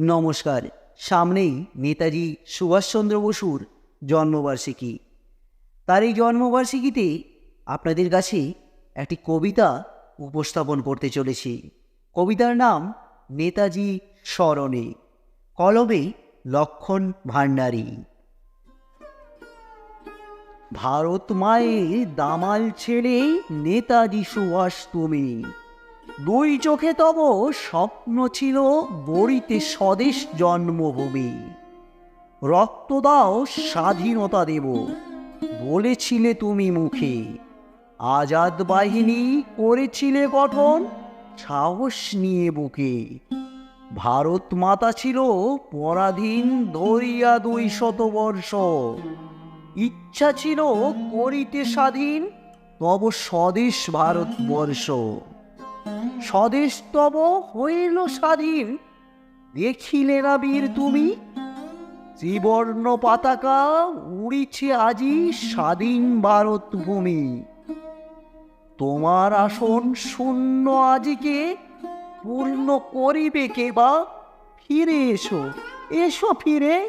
নমস্কার। সামনেই নেতাজি সুভাষচন্দ্র বসুর জন্মবার্ষিকী। তার এই জন্মবার্ষিকীতে আপনাদের কাছে একটি কবিতা উপস্থাপন করতে চলেছি। কবিতার নাম নেতাজি স্মরণে, কলমে লক্ষণ ভাণ্ডারী। ভারত মায়ের দামাল ছেড়ে নেতাজি সুভাষ তুমি। দুই চোখে তব স্বপ্ন ছিল বড়িতে স্বদেশ জন্মভূমি। রক্ত দাও স্বাধীনতা দেব, বলেছিলে তুমি মুখে। আজাদ বাহিনী করেছিলে গঠন, সাহস নিয়ে বুকে। ভারত মাতা ছিল পরাধীন ধরিয়া দুই শতবর্ষ ইচ্ছা ছিল করিতে স্বাধীন, তব স্বদেশ ভারতবর্ষ। স্বদেশ তব হইল স্বাধীন। দেখিলে না বীর তুমি, ত্রিবর্ণ পতাকা উড়িছে আজি স্বাধীন ভারত ভূমি তোমার আসন শূন্য আজিকে পূর্ণ করিবে কে বা? ফিরে এসো এসো ফিরে।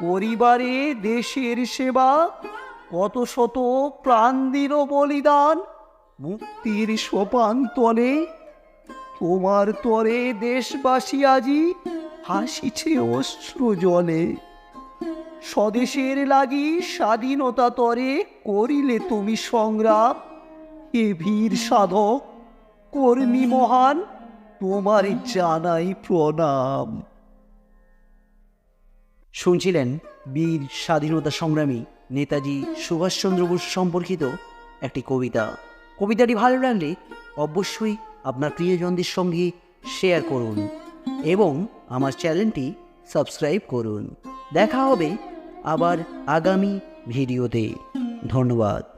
পরিবারে দেশের সেবা, কত শত প্রাণ দিল বলিদান। মুক্তির সোপান তলে, তোমার তরে দেশবাসী আজি হাসিছে অশ্রু জলে। স্বদেশের লাগি স্বাধীনতা তরে করিলে তুমি সংগ্রাম। এ বীর সাধক, কর্মী মহান, তোমার জানাই প্রণাম। শুনছিলেন বীর স্বাধীনতা সংগ্রামী নেতাজি সুভাষচন্দ্র বোস সম্পর্কিত একটি কবিতা। কবিতাটি ভালো লাগলে অবশ্যই আপনার প্রিয়জনদের সঙ্গে শেয়ার করুন এবং আমার চ্যানেলটি সাবস্ক্রাইব করুন। দেখা হবে আবার আগামী ভিডিওতে ধন্যবাদ।